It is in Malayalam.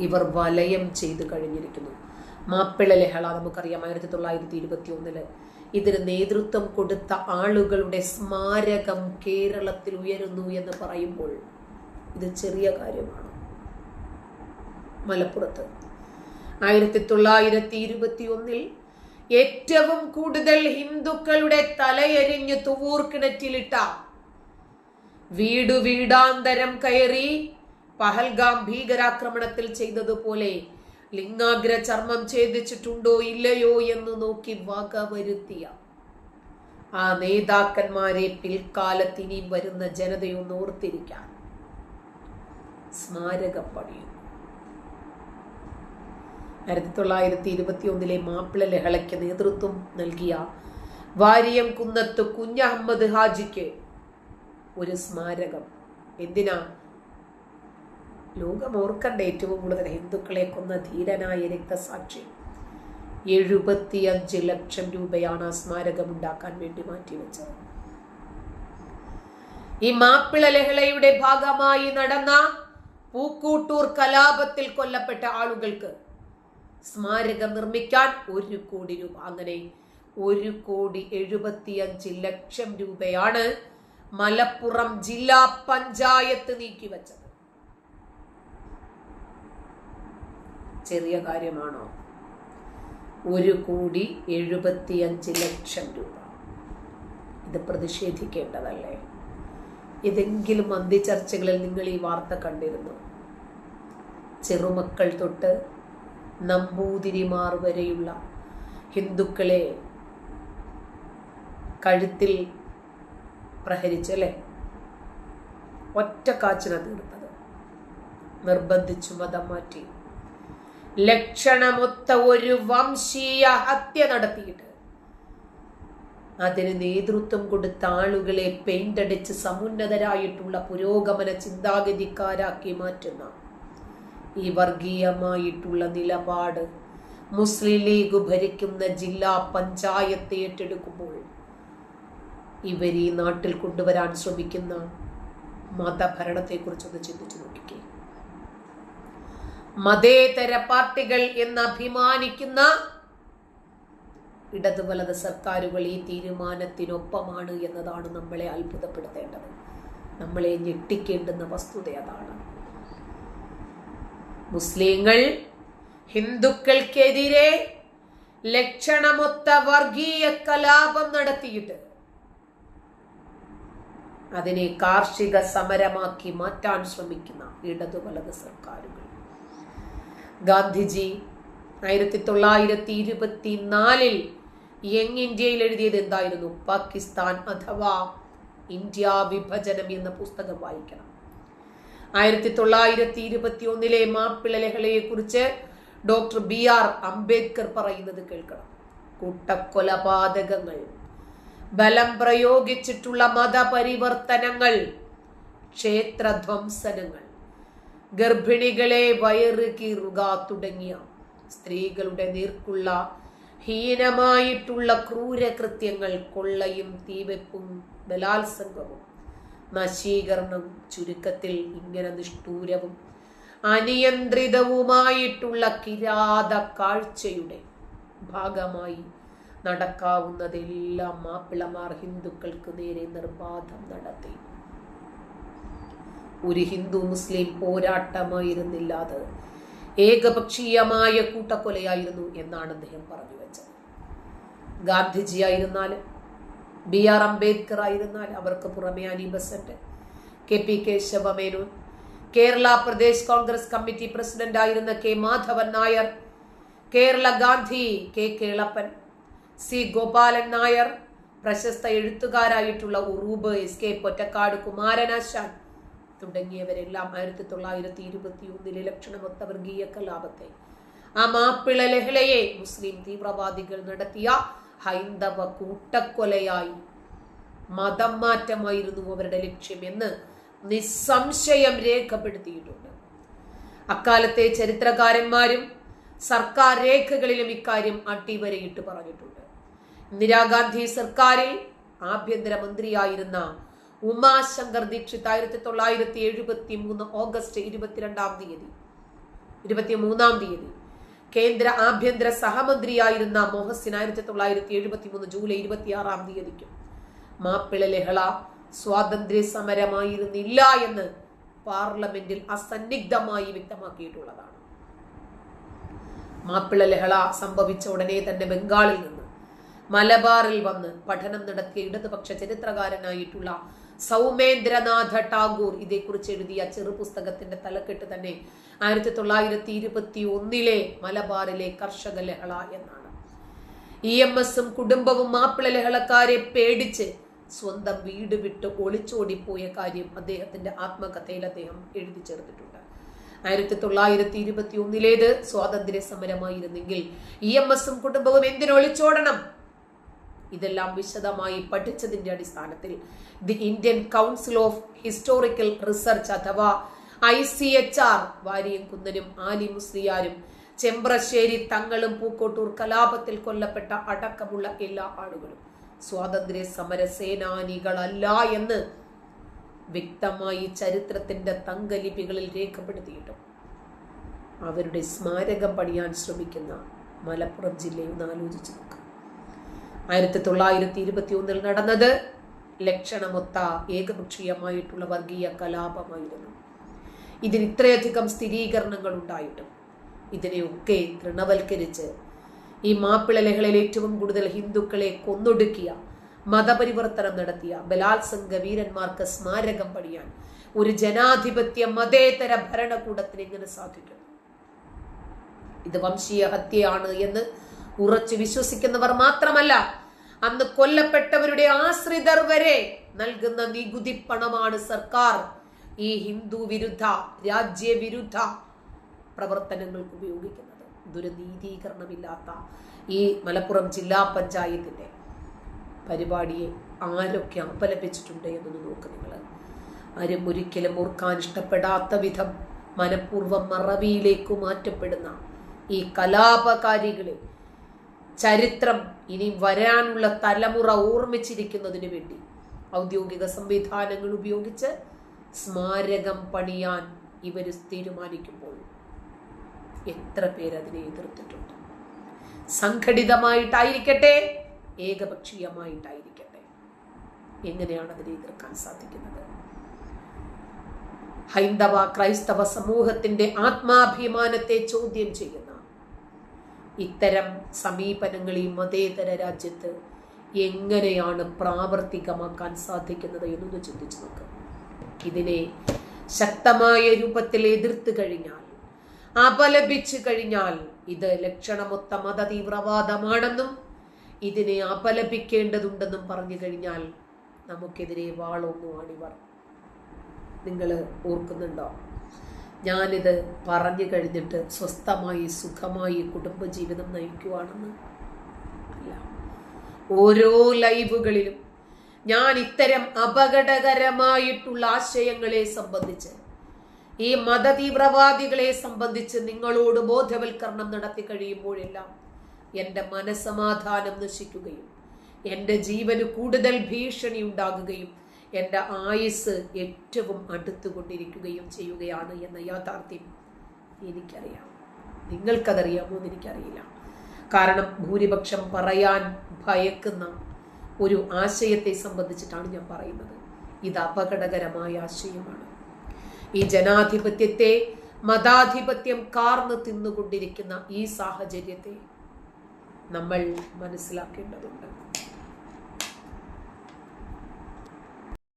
ഇവർ വലയം ചെയ്തു കഴിഞ്ഞിരിക്കുന്നു. മാപ്പിള ലഹള നമുക്കറിയാം ആയിരത്തി തൊള്ളായിരത്തി ഇരുപത്തി ഒന്നിൽ ഇതിന് നേതൃത്വം കൊടുത്ത ആളുകളുടെ സ്മാരകം കേരളത്തിൽ ഉയരുന്നു എന്ന് പറയുമ്പോൾ ഇത് ചെറിയ കാര്യമാണ്. മലപ്പുറത്ത് ആയിരത്തി തൊള്ളായിരത്തി ഇരുപത്തി ഒന്നിൽ ഏറ്റവും കൂടുതൽ ഹിന്ദുക്കളുടെ തലയെരിഞ്ഞ് തുവൂർ കിണറ്റിലിട്ട വീടു വീടാന്തരം കയറി പഹൽഗാം ഭീകരാക്രമണത്തിൽ ചെയ്തതുപോലെ ലിംഗാഗ്ര ചർമ്മം ഛേദിച്ചിട്ടുണ്ടോ ഇല്ലയോ എന്ന് നോക്കി വക വരുത്തിയ ആ നേതാക്കന്മാരെ പിൽക്കാലത്ത് ഇനിയും വരുന്ന ജനതയൊന്ന് ഓർത്തിരിക്കാൻ. സ്മാരകം പണിയും ആയിരത്തി തൊള്ളായിരത്തി ഇരുപത്തി ഒന്നിലെ മാപ്പിള ലഹളയ്ക്ക് നേതൃത്വം നൽകിയ വാരിയം കുന്നത്ത് കുഞ്ഞഹമ്മദ് ഹാജിക്ക് ഒരു സ്മാരകം. എന്തിനാ ലോകം ഓർക്കണ്ട ഏറ്റവും കൂടുതൽ ഹിന്ദുക്കളെ കൊന്ന ധീരനായ രക്തസാക്ഷി. എഴുപത്തിയഞ്ച് ലക്ഷം രൂപയാണ് ആ സ്മാരകം ഉണ്ടാക്കാൻ വേണ്ടി മാറ്റിവെച്ചത്. ഈ മാപ്പിള ലഹളയുടെ ഭാഗമായി നടന്ന പൂക്കൂട്ടൂർ കലാപത്തിൽ കൊല്ലപ്പെട്ട ആളുകൾക്ക് സ്മാരകം നിർമ്മിക്കാൻ ഒരു കോടി രൂപ. അങ്ങനെ ഒരു കോടി എഴുപത്തിയഞ്ച് ലക്ഷം രൂപയാണ് മലപ്പുറം ജില്ലാ പഞ്ചായത്ത് നീക്കിവച്ചത്. ചെറിയ കാര്യമാണോ? ഒരു കോടി എഴുപത്തിയഞ്ച് ലക്ഷം രൂപ. ഇത് പ്രതിഷേധിക്കേണ്ടതല്ലേ? ഏതെങ്കിലും അന്ത്യചർച്ചകളിൽ നിങ്ങൾ ഈ വാർത്ത കണ്ടിരുന്നു. ചെറുമക്കൾ തൊട്ട് നമ്പൂതിരിമാർ വരെയുള്ള ഹിന്ദുക്കളെ കഴുത്തിൽ ഒറ്റ കാച്ചിന തീർത്തത്. നിർബന്ധിച്ചു മതം മാറ്റി. ലക്ഷണമൊത്ത ഒരു വംശീയ ഹത്യ നടത്തിയിട്ട്. അതിന് നേതൃത്വം കൊടുത്ത ആളുകളെ പെയിന്റടിച്ച് സമുന്നതരായിട്ടുള്ള പുരോഗമന ചിന്താഗതിക്കാരാക്കി മാറ്റുന്ന ഈ വർഗീയമായിട്ടുള്ള നിലപാട് മുസ്ലിം ലീഗ് ഭരിക്കുന്ന ജില്ലാ പഞ്ചായത്ത് ഏറ്റെടുക്കുമ്പോൾ ഇവർ ഈ നാട്ടിൽ കൊണ്ടുവരാൻ ശ്രമിക്കുന്ന മതഭരണത്തെക്കുറിച്ചൊന്ന് ചിന്തിച്ചു നോക്കിക്കേ. മതേതര പാർട്ടികൾ എന്ന് അഭിമാനിക്കുന്ന ഇടതു വലത് സർക്കാരുകൾ ഈ തീരുമാനത്തിനൊപ്പമാണ് എന്നതാണ് നമ്മളെ അത്ഭുതപ്പെടുത്തേണ്ടത്. നമ്മളെ ഞെട്ടിക്കേണ്ടുന്ന വസ്തുത അതാണ്. മുസ്ലിങ്ങൾ ഹിന്ദുക്കൾക്കെതിരെ ലക്ഷണമൊത്ത വർഗീയ കലാപം നടത്തിയിട്ട് അതിനെ കാർഷിക സമരമാക്കി മാറ്റാൻ ശ്രമിക്കുന്ന ഇടതു വലത് സർക്കാരുകൾ. ഗാന്ധിജി ആയിരത്തി തൊള്ളായിരത്തി ഇരുപത്തി നാലിൽ യങ് ഇന്ത്യയിൽ എഴുതിയത് എന്തായിരുന്നു? പാകിസ്ഥാൻ അഥവാ ഇന്ത്യ വിഭജനം എന്ന പുസ്തകം വായിക്കണം. ആയിരത്തി തൊള്ളായിരത്തി ഇരുപത്തി ഒന്നിലെ മാപ്പിള ലഹളയെ കുറിച്ച് ഡോക്ടർ ബി ആർ അംബേദ്കർ പറയുന്നത് കേൾക്കണം. കൂട്ടക്കൊലപാതകങ്ങൾ ബലം പ്രയോഗിച്ചിട്ടുള്ള മതപരിവർത്തനങ്ങൾ ക്ഷേത്രധ്വംസനങ്ങൾ ഗർഭിണികളെ വയറ് കീറുക തുടങ്ങിയ സ്ത്രീകളുടെ നേർക്കുള്ള ഹീനമായിട്ടുള്ള ക്രൂരകൃത്യങ്ങൾ കൊള്ളയും തീവെപ്പും ബലാത്സംഗവും നശീകരണം ചുരുക്കത്തിൽ ഇങ്ങനെ നിഷ്ഠൂരവും അനിയന്ത്രിതവുമായിട്ടുള്ള കിരാത കാഴ്ചയുടെ ഭാഗമായി നടക്കാവുന്നതെല്ലാം മാപ്പിളമാർ ഹിന്ദുക്കൾക്ക് നേരെ നിർബാധം നടത്തി. ഒരു ഹിന്ദു മുസ്ലിം പോരാട്ടമായിരുന്നില്ല അത്. ഏകപക്ഷീയമായ കൂട്ടക്കൊലയായിരുന്നു എന്നാണ് അദ്ദേഹം പറഞ്ഞു വെച്ചത്. ഗാന്ധിജി ആയിരുന്നാലും ബി ആർ അംബേദ്കർ ആയിരുന്നാൽ അവർക്ക് പുറമെ Annie Besant K P Kesava Menon Kerala Pradesh Congress committee president ആയിരുന്ന K Madhavan Nair Kerala Gandhi K Kelappan C Gopalan Nair പ്രശസ്ത എഴുത്തുകാരായിട്ടുള്ള ഉറൂബ് എസ് കെ പൊറ്റക്കാട് കുമാരനാശാൻ തുടങ്ങിയവരെല്ലാം ആയിരത്തി തൊള്ളായിരത്തി ഇരുപത്തി ഒന്നിലെ ലക്ഷണമൊത്ത വർഗീയ കലാപത്തെ. ആ മാപ്പിള ലഹളയെ മുസ്ലിം തീവ്രവാദികൾ നടത്തിയ ഹൈന്ദവ കൂട്ടക്കൊലയായി. മതം മാറ്റമായിരുന്നു അവരുടെ ലക്ഷ്യമെന്ന് നിസ്സംശയം രേഖപ്പെടുത്തിയിട്ടുണ്ട്. അക്കാലത്തെ ചരിത്രകാരന്മാരും സർക്കാർ രേഖകളിലും ഇക്കാര്യം അട്ടിവരയിട്ട് പറഞ്ഞിട്ടുണ്ട്. ഇന്ദിരാഗാന്ധി സർക്കാരിൽ ആഭ്യന്തരമന്ത്രിയായിരുന്ന ഉമാശങ്കർ ദീക്ഷിത് ആയിരത്തി തൊള്ളായിരത്തി എഴുപത്തി മൂന്ന് ഓഗസ്റ്റ് ഇരുപത്തിരണ്ടാം തീയതി. ഇരുപത്തി മൂന്നാം തീയതി. കേന്ദ്ര ആഭ്യന്തര സഹമന്ത്രിയായിരുന്ന മോഹസിൻ ആയിരത്തി തൊള്ളായിരത്തി എഴുപത്തി മൂന്ന് ജൂലൈ ഇരുപത്തിയാറാം തീയതിക്കും. മാപ്പിള ലഹള സ്വാതന്ത്ര്യ സമരമായിരുന്നില്ല എന്ന് പാർലമെന്റിൽ അസന്നിഗ്ധമായി വ്യക്തമാക്കിയിട്ടുള്ളതാണ്. മാപ്പിള ലഹള സംഭവിച്ച ഉടനെ തന്നെ ബംഗാളിൽ നിന്ന് മലബാറിൽ വന്ന് പഠനം നടത്തിയ ഇടതുപക്ഷ ചരിത്രകാരനായിട്ടുള്ള സൗമേന്ദ്രനാഥ ടാഗോർ ഇതേക്കുറിച്ച് എഴുതിയ ചെറുപുസ്തകത്തിന്റെ തലക്കെട്ട് തന്നെ ആയിരത്തി തൊള്ളായിരത്തി ഇരുപത്തി ഒന്നിലെ മലബാറിലെ കർഷക ലഹള എന്നാണ്. ഇ എം എസും കുടുംബവും മാപ്പിള ലഹളക്കാരെ പേടിച്ച് സ്വന്തം വീട് വിട്ട് ഒളിച്ചോടിപ്പോയ കാര്യം അദ്ദേഹത്തിന്റെ ആത്മകഥയിൽ അദ്ദേഹം എഴുതി ചേർത്തിട്ടുണ്ട്. ആയിരത്തി തൊള്ളായിരത്തി ഇരുപത്തി ഒന്നിലേത് സ്വാതന്ത്ര്യ സമരമായിരുന്നെങ്കിൽ ഇ എം എസും കുടുംബവും എന്തിനു ഒളിച്ചോടണം ഇതെല്ലാം വിശദമായി പഠിച്ചതിന്റെ അടിസ്ഥാനത്തിൽ the Indian Council of Historical Research അഥവാ I C H R Variyam കുന്നനും Ali മുസ്ലിയാരും ചെമ്പ്രശ്ശേരി തങ്ങളും പൂക്കോട്ടൂർ കലാപത്തിൽ കൊല്ലപ്പെട്ട അടക്കമുള്ള എല്ലാ ആളുകളും സ്വാതന്ത്ര്യ സമര സേനാനികളല്ല എന്ന് വ്യക്തമായി ചരിത്രത്തിന്റെ തങ്കലിപികളിൽ രേഖപ്പെടുത്തിയിട്ടും അവരുടെ സ്മാരകം പണിയാൻ ശ്രമിക്കുന്ന മലപ്പുറം ജില്ലയിൽ നിന്ന് ആലോചിച്ചു നോക്കാം. ആയിരത്തി തൊള്ളായിരത്തി ഇരുപത്തി ഒന്നിൽ നടന്നത് ലക്ഷണമൊത്ത ഏകപക്ഷീയമായിട്ടുള്ള വർഗീയ കലാപമായിരുന്നു. ഇതിന് ഇത്രയധികം സ്ഥിരീകരണങ്ങൾ ഉണ്ടായിട്ടും ഇതിനെയൊക്കെ തൃണവൽക്കരിച്ച് ഈ മാപ്പിള ലഹളയിൽ ഏറ്റവും കൂടുതൽ ഹിന്ദുക്കളെ കൊന്നൊടുക്കിയ മതപരിവർത്തനം നടത്തിയ ബലാത്സംഗ വീരന്മാർക്ക് സ്മാരകം പണിയാൻ ഒരു ജനാധിപത്യ മതേതര ഭരണകൂടത്തിന് എങ്ങനെ സാധിക്കും ഇത് വംശീയ ഹത്യയാണ് എന്ന് ഉറച്ചു വിശ്വസിക്കുന്നവർ മാത്രമല്ല അന്ന് കൊല്ലപ്പെട്ടവരുടെ ആശ്രിതർ വരെ നൽകുന്ന നികുതി പണമാണ് സർക്കാർ. ഈ ഹിന്ദു വിരുദ്ധ രാജ്യവിരുദ്ധ പ്രവർത്തനങ്ങൾക്ക് ഉപയോഗിക്കുന്നത്. ദുരനീതീകരണമില്ലാത്ത ഈ മലപ്പുറം ജില്ലാ പഞ്ചായത്തിന്റെ പരിപാടിയെ ആരൊക്കെ അപലപിച്ചിട്ടുണ്ട് എന്നൊന്ന് നോക്ക് നിങ്ങൾ. ആരും ഒരിക്കലും ഓർക്കാൻ ഇഷ്ടപ്പെടാത്ത വിധം മനഃപൂർവം മറവിയിലേക്ക് മാറ്റപ്പെടുന്ന ഈ കലാപകാരികളെ ചരിത്രം ഇനി വരാനുള്ള തലമുറ ഓർമ്മിച്ചിരിക്കുന്നതിന് വേണ്ടി ഔദ്യോഗിക സംവിധാനങ്ങൾ ഉപയോഗിച്ച് സ്മാരകം പണിയാൻ ഇവർ തീരുമാനിക്കുമ്പോൾ എത്ര പേർ അതിനെ എതിർത്തിട്ടുണ്ട്? സംഘടിതമായിട്ടായിരിക്കട്ടെ ഏകപക്ഷീയമായിട്ടായിരിക്കട്ടെ. എങ്ങനെയാണ് അതിനെ എതിർക്കാൻ സാധിക്കുന്നത്? ഹൈന്ദവ ക്രൈസ്തവ സമൂഹത്തിന്റെ ആത്മാഭിമാനത്തെ ചോദ്യം ചെയ്യുന്ന ഇത്തരം സമീപനങ്ങൾ ഈ മതേതര രാജ്യത്ത് എങ്ങനെയാണ് പ്രാവർത്തികമാക്കാൻ സാധിക്കുന്നത് എന്നൊന്ന് ചിന്തിച്ചു നോക്കുക ഇതിനെ ശക്തമായ രൂപത്തിൽ എതിർത്ത് കഴിഞ്ഞാൽ അപലപിച്ചു കഴിഞ്ഞാൽ ഇത് ലക്ഷണമൊത്ത മത തീവ്രവാദമാണെന്നും ഇതിനെ അപലപിക്കേണ്ടതുണ്ടെന്നും പറഞ്ഞു കഴിഞ്ഞാൽ നമുക്കെതിരെ വാളൊന്നുമാണിവർ നിങ്ങൾ ഓർക്കുന്നുണ്ടോ? ഞാനിത് പറഞ്ഞു കഴിഞ്ഞിട്ട് സ്വസ്ഥമായി സുഖമായി കുടുംബജീവിതം നയിക്കുവാണെന്ന് അല്ല. ഓരോ ലൈവുകളിലും ഞാൻ ഇത്തരം അപകടകരമായിട്ടുള്ള ആശയങ്ങളെ സംബന്ധിച്ച് ഈ മതതീവ്രവാദികളെ സംബന്ധിച്ച് നിങ്ങളോട് ബോധവൽക്കരണം നടത്തി കഴിയുമ്പോഴെല്ലാം എന്റെ മനസമാധാനം നശിക്കുകയും എന്റെ ജീവന് കൂടുതൽ ഭീഷണി ഉണ്ടാകുകയും എന്റെ ആയുസ് ഏറ്റവും അടുത്തുകൊണ്ടിരിക്കുകയും ചെയ്യുകയാണ് എന്ന യാഥാർത്ഥ്യം എനിക്കറിയാം. നിങ്ങൾക്കതറിയാമോ എനിക്കറിയില്ല. കാരണം ഭൂരിപക്ഷം പറയാൻ ഭയക്കുന്ന ഒരു ആശയത്തെ സംബന്ധിച്ചിട്ടാണ് ഞാൻ പറയുന്നത്. ഇത് അപകടകരമായ ആശയമാണ്. ഈ ജനാധിപത്യത്തെ മതാധിപത്യം കാർന്ന് തിന്നുകൊണ്ടിരിക്കുന്ന ഈ സാഹചര്യത്തെ നമ്മൾ മനസ്സിലാക്കേണ്ടതുണ്ട്.